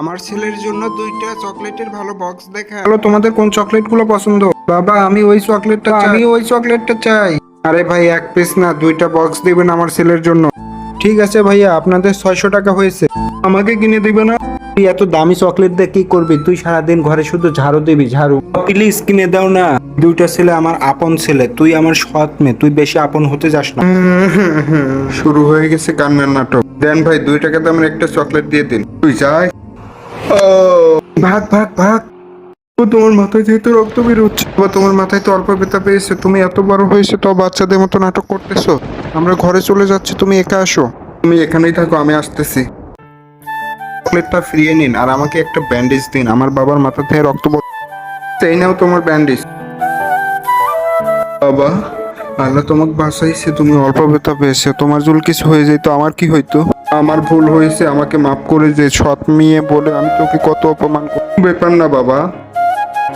আমার ছেলের জন্য দুইটা চকলেটের ভালো বক্স দেখা। হ্যালো তোমাদের কোন চকলেটগুলো পছন্দ? বাবা আমি ওই চকলেটটা চাই। আমি ওই চকলেটটা চাই। আরে ভাই এক পিস না দুইটা বক্স দিবেন আমার ছেলের জন্য। ঠিক আছে ভাইয়া আপনাদের ছয়শো টাকা হয়েছে। আমাকে কিনে দিবে না? তুই এত দামি চকলেট দিয়ে কি করবি? তুই সারাদিন ঘরে শুধু ঝাড়ু দিবি ঝাড়ু। প্লিজ কিনে দাও না। দুইটা ছেলে আমার আপন ছেলে। তুই আমার সৎ মেয়ে। তুই বেশি আপন হতে যাস না। শুরু হয়ে গেছে কান্নার নাটক। দেন ভাই দুই টাকা দামের একটা চকলেট দিয়ে দিন। তুই যাই। ভাগ ভাগ ভাগ। তোমার মাথায় যেহেতু রক্ত বেরোচ্ছে, বা তোমার মাথায় তো অল্প ব্যথা পেয়েছে, তুমি এত বড় হয়েছে, তো বাচ্চাদের মতো নাটক করতেছো। আমরা ঘরে চলে যাচ্ছি, তুমি একা আসো। তুমি এখানেই থাকো, আমি আসতেছি। চকলেটটা ফিরিয়ে নিন, আর আমাকে একটা ব্যান্ডেজ দিন। আমার বাবার মাথা থেকে রক্ত এই নাও তোমার ব্যান্ডেজ বাবা। আল্লাহ তোমাকে বাঁচাইছে, তুমি অল্প ব্যথা পেয়েছে। তোমার জল কিছু হয়ে যেত, আমার কি হইতো? আমার ভুল হয়েছে, আমাকে মাফ করে যে সৎ মেয়ে বলে আমি তোকে কত অপমান করি ব্যাপার না বাবা।